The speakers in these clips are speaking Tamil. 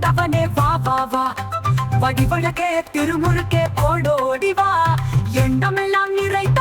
தவனே வா வா வா. வடிவழக்கே திருமுறுக்கே ஓடோடி வா. எண்ணமெல்லாம் நிறைத்து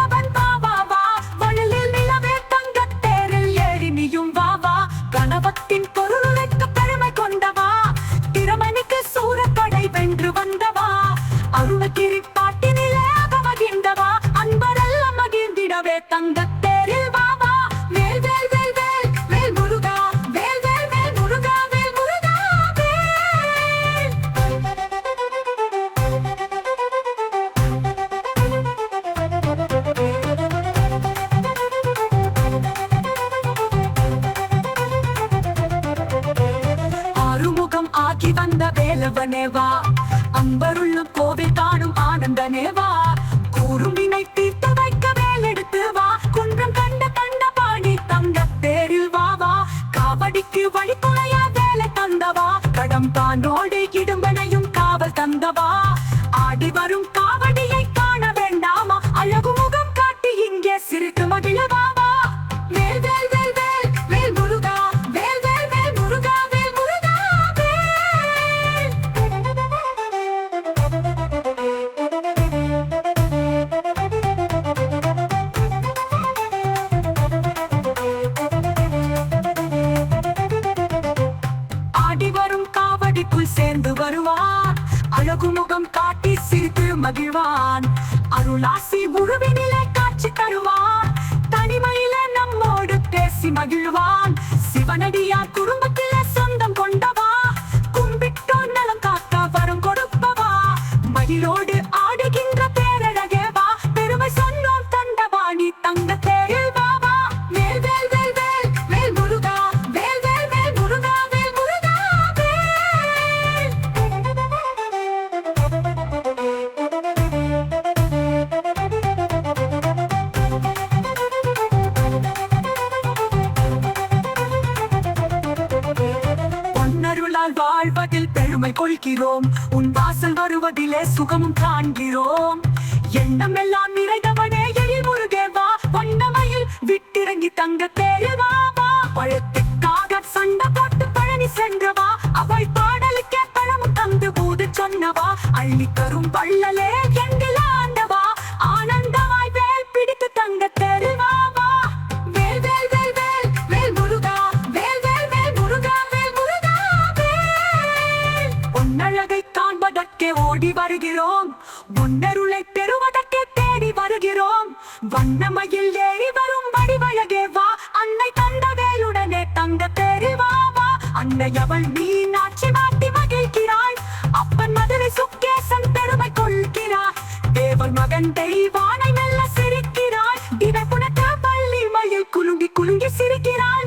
சுகமும் காண்கிறோம். காண்பதற்கே ஓடி வருகிறோம். உன்னருளை பெறுவதற்கே தேடி வருகிறோம். வண்ணமையில் ஏறி வரும் வடிவழகே வா. அன்னை தந்த வேலுடனே தந்த தெரிவா வா. அன்னை அவள் மீனாட்சி மாட்டி மகிழ்கிறாள். அப்பன் மதுரை சுக்கேசன் பெருமை கொள்கிறார். தேவன் மகன் தெய்வானை மெல்ல சிரிக்கிறாள் இவன் புனத்த பள்ளி மயில் குலுங்கி குலுங்கி சிரிக்கிறாள்.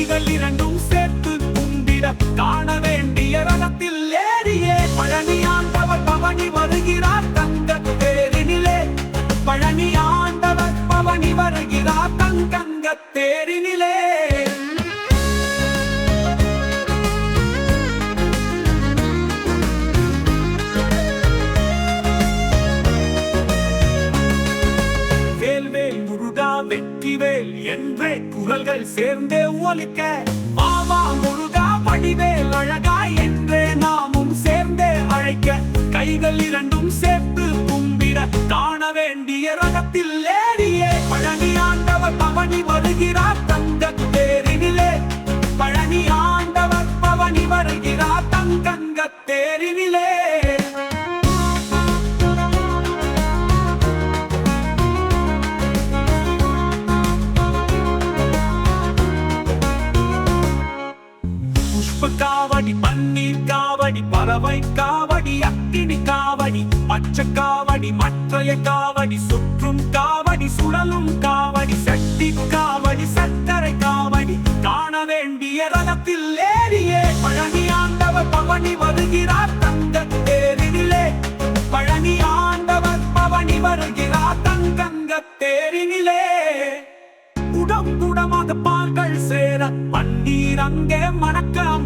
கைகள் இரண்டும் சேர்த்து கும்பிட தான் சேர்ந்தே ஒலிக்க மாமா முருகா வடிவேல் அழகா என்றே நாமும் சேர்ந்தே அழைக்க கைகள் இரண்டும் சேர்த்து கும்பிட காண வேண்டிய ரகத்தில் ஏடியே பழனி ஆண்டவர் பவனி வருகிறார் காவடி மற்றைய காவடி சுற்றும் காவடி சுழலும் காவடி சட்டி காவடி சத்தரை காவடி. காண வேண்டிய ரதத்தில் ஏறியே. பழனி ஆண்டவர் பவனி வருகிறார் தங்க தேரினிலே. பழனி ஆண்டவர் பவனி வருகிறார் தங்கங்க தேரினிலே. உடம்புடமாக பால்கள் சேர பன்னீர் அங்கே மணக்க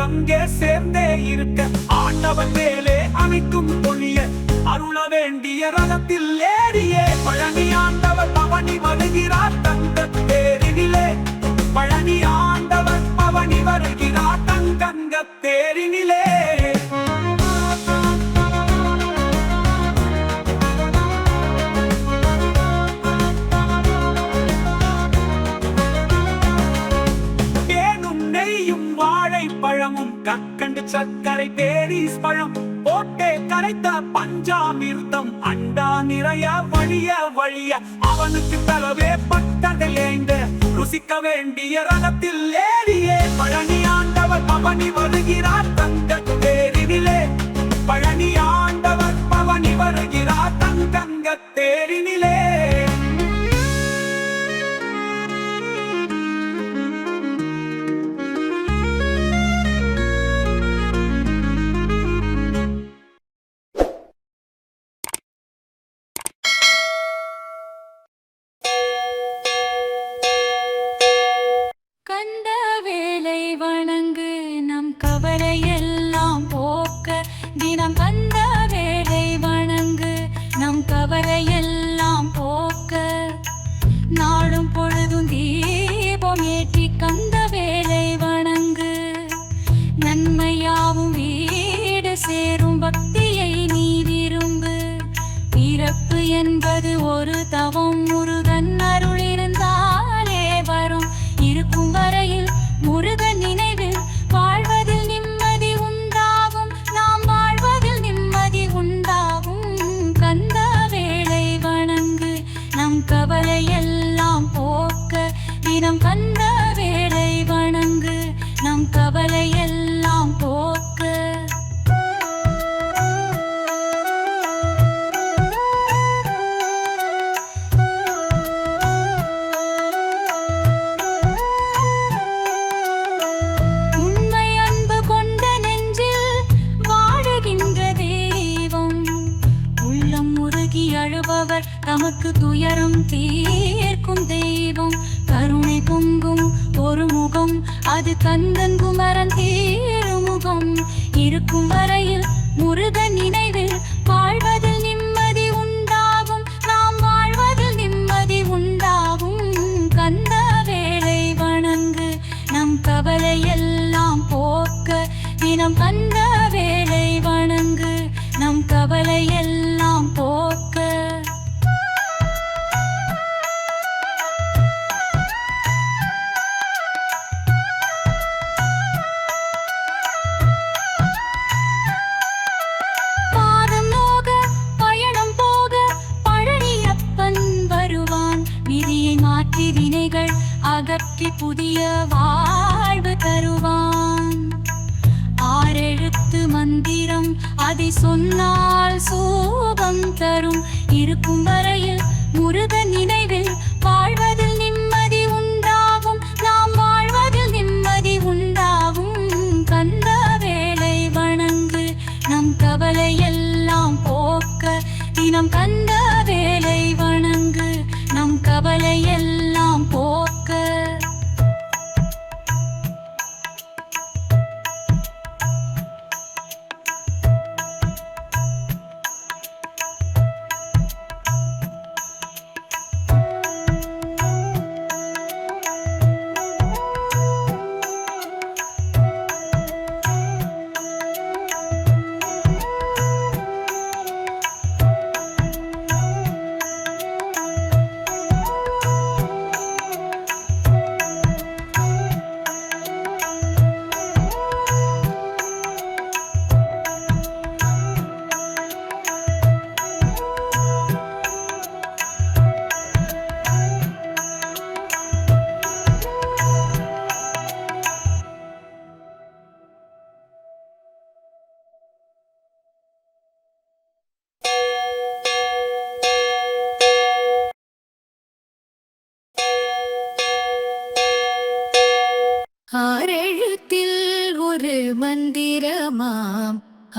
அங்கே சேர்ந்தே இருக்க. ஆண்டவன் மேலே அனைத்தும் பொழிய அருள வேண்டிய ரதத்தில் ஏறியே. பழனி ஆண்டவர் பவனி வருகிறார் தங்க வழிய அவனுக்கு தளவே பட்டதில் ஏந்து ருசிக்க வேண்டிய ரகத்தில் ஏறியே. பழனி ஆண்டவர் பவனி வருகிறார்.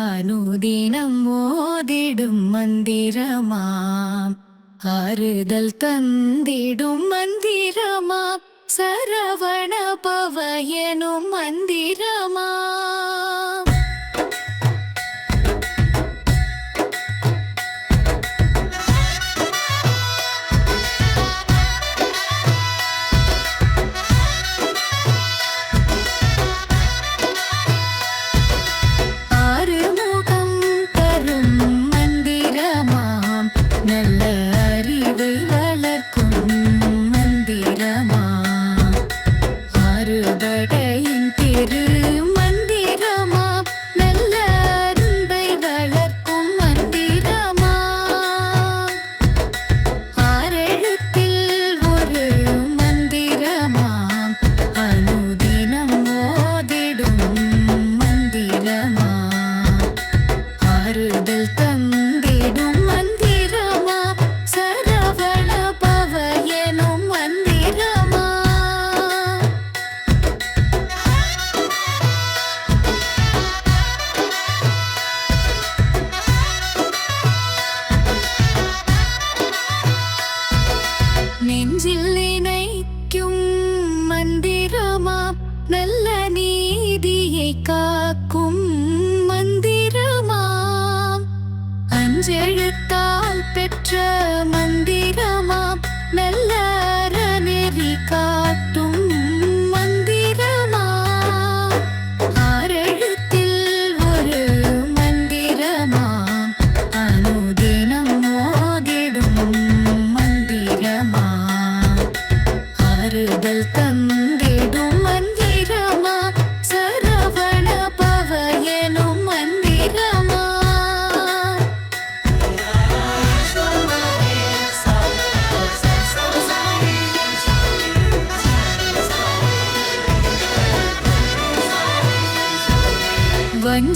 அனுதினம் ஓதிடும் மந்திரமாம் ஆறுதல் தந்திடும் மந்திரமாம் சரவண பவ எனும் del tiempo.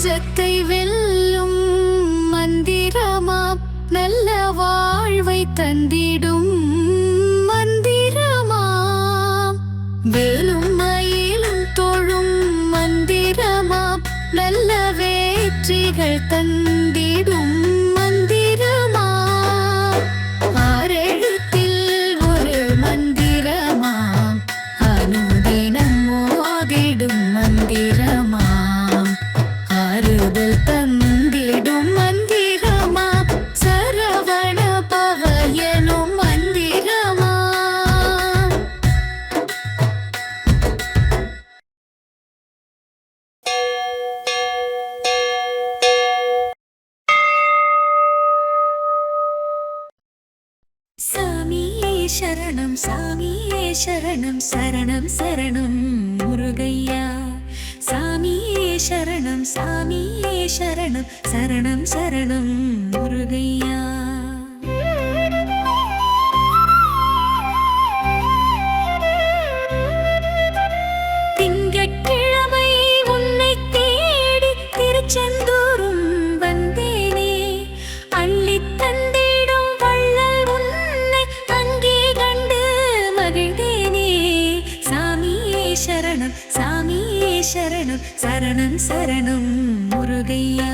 நெஞ்சத்தை வெல்லும் மந்திரமா? நல்ல வாழ்வை தந்திடும். சரணம் சாமியே சரணம் சரணம் சரணம் முருகையா. சாமியே சரணம் சாமியே சரணம் சரணம் சரணம் முருகையா. சரணம் சரணம் முருகையா.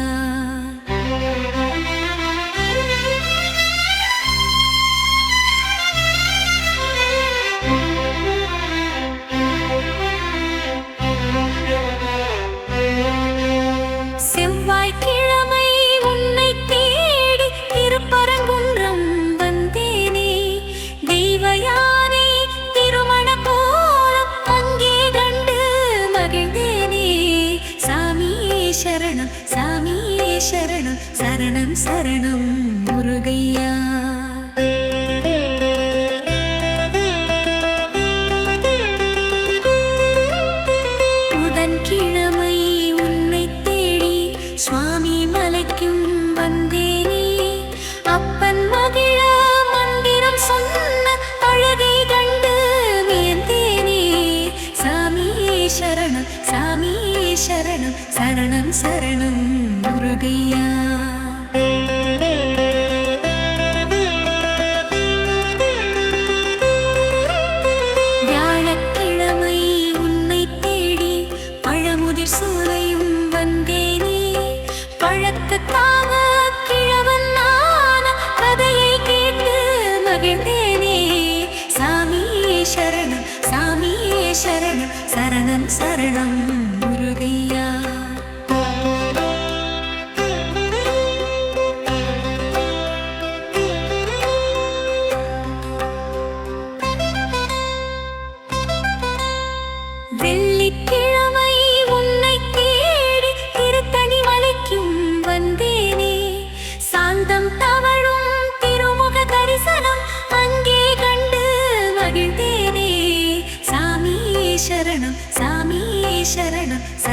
ശരണം സ്വാമിയേ ശരണം ശരണം ശരണം മുരുകയ്യാ.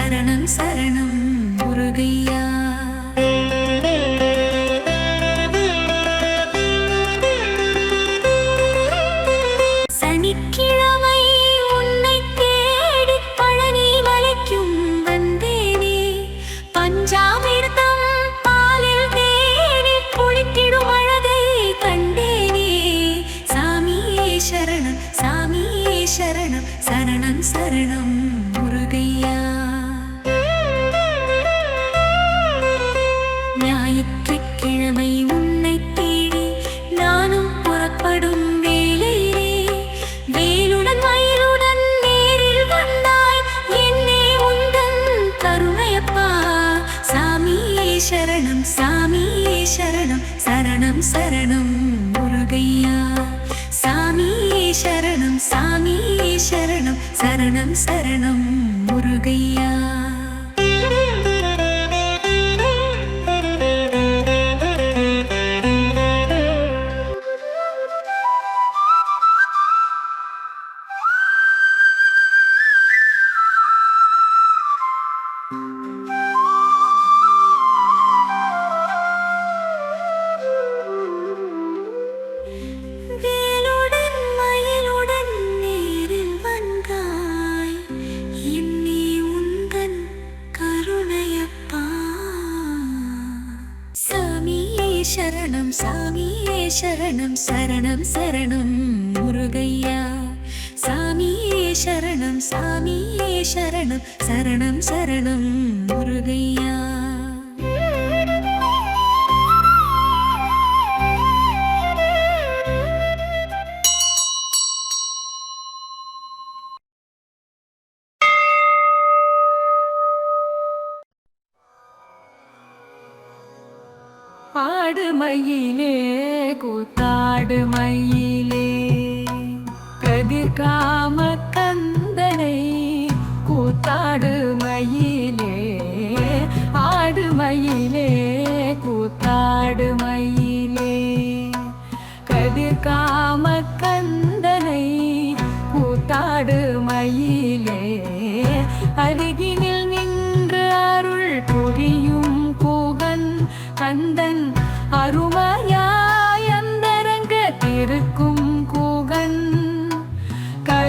சரணம் சரணம் முருகையா. சரணம் சரணம் முருகையா. சாமியே சரணம் சாமியே சரணம் சரணம் சரணம் முருகையா.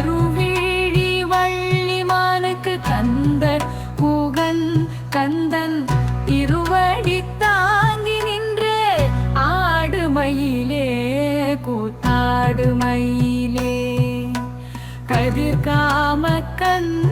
கருவேழி வள்ளிமானுக்கு கந்தர் கூகன் கந்தன் இருவடி தாங்கி நின்று ஆடுமயிலே கூத்தாடுமயிலே கதிர்காம கந்த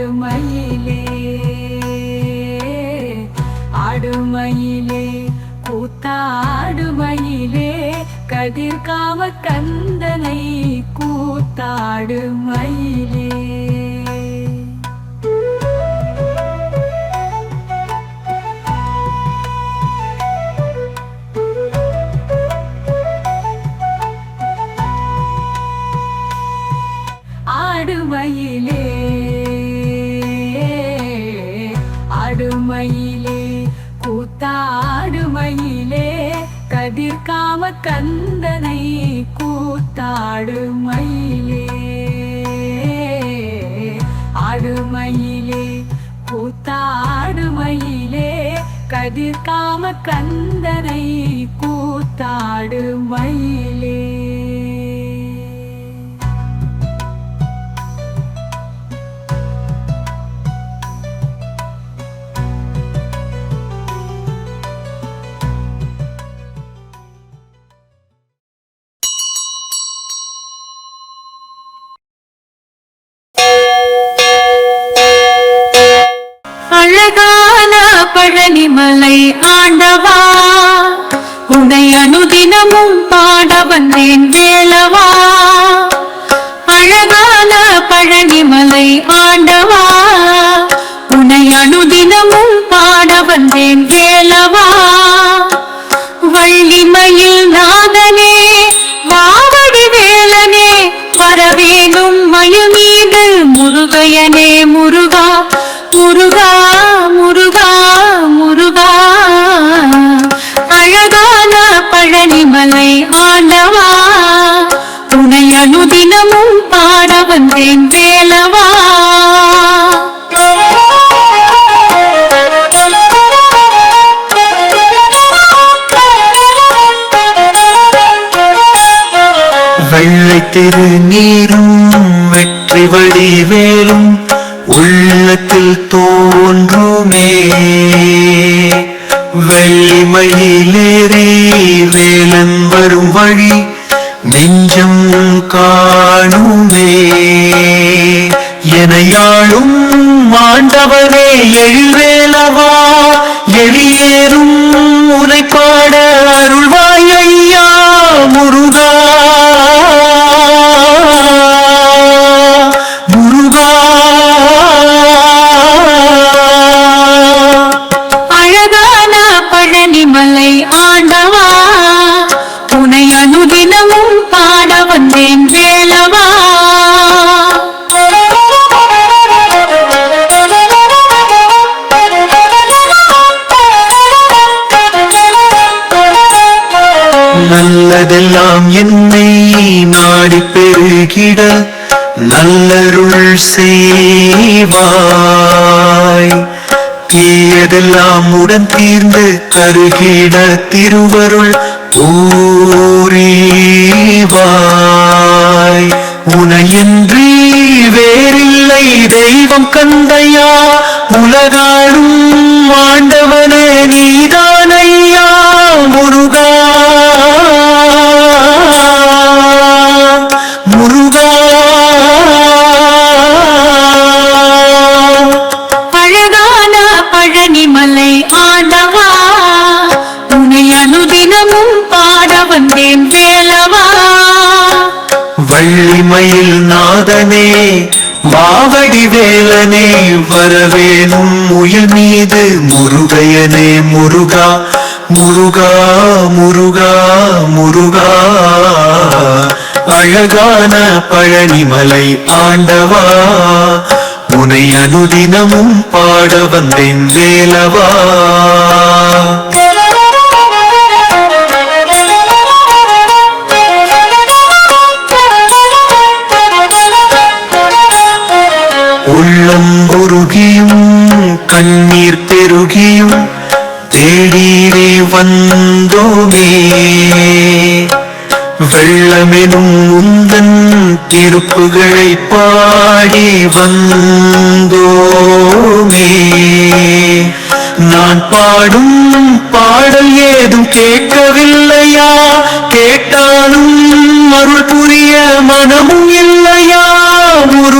கூத்தாடுமயிலே ஆடுமயிலே கூத்தாடுமயிலே கதிர்காம கந்தனை கூத்தாடுமயிலே. கதிர்காம கந்தனை கூத்தாடுமயிலே ஆடுமயிலே கூத்தாடுமயிலே கதிர்காம கந்தனை கூத்தாடுமயிலே அழகான வந்தேன் வேலவா. வள்ளிமயில் நாதனே மாவடி வேலனே வரவேணும் மயில் முருகையனே முருகா முருகா முருகா முருகா. அழகான பழனிமலை ஆண்டவா துணை அனுதினமும் பாட வந்தேன் திரு நீரும் வெற்றி வடிவேலும் உள்ளத்தில் தோன்றுமே. வெள்ளிமயிலேறி வேலன் வரும் வழி நெஞ்சம் காணுமே. என யாழும் மாண்டவரே எழுவேலவா செய்வாய். தீயதெல்லாம் உடன் தீர்ந்து தருகிட திருவருள் ஊறிவாய் உனையின்றி வேறில்லை தெய்வம் கந்தையா உலகாடும் ஆண்டவனே நீ நாதனே மாவடி வேலனே வரவேணும் முயல் மீது முருகையனே முருகா முருகா முருகா முருகா. அழகான பழனிமலை ஆண்டவா உனை அனுதினமும் பாட வந்தேன் வேலவா. தமிழும் உந்தன் திருப்புகளை பாடி வந்தோமே. நான் பாடும் பாடல் ஏதும் கேட்கவில்லையா? கேட்டாலும் அருள் புரிய மனமும் இல்லையா? ஒரு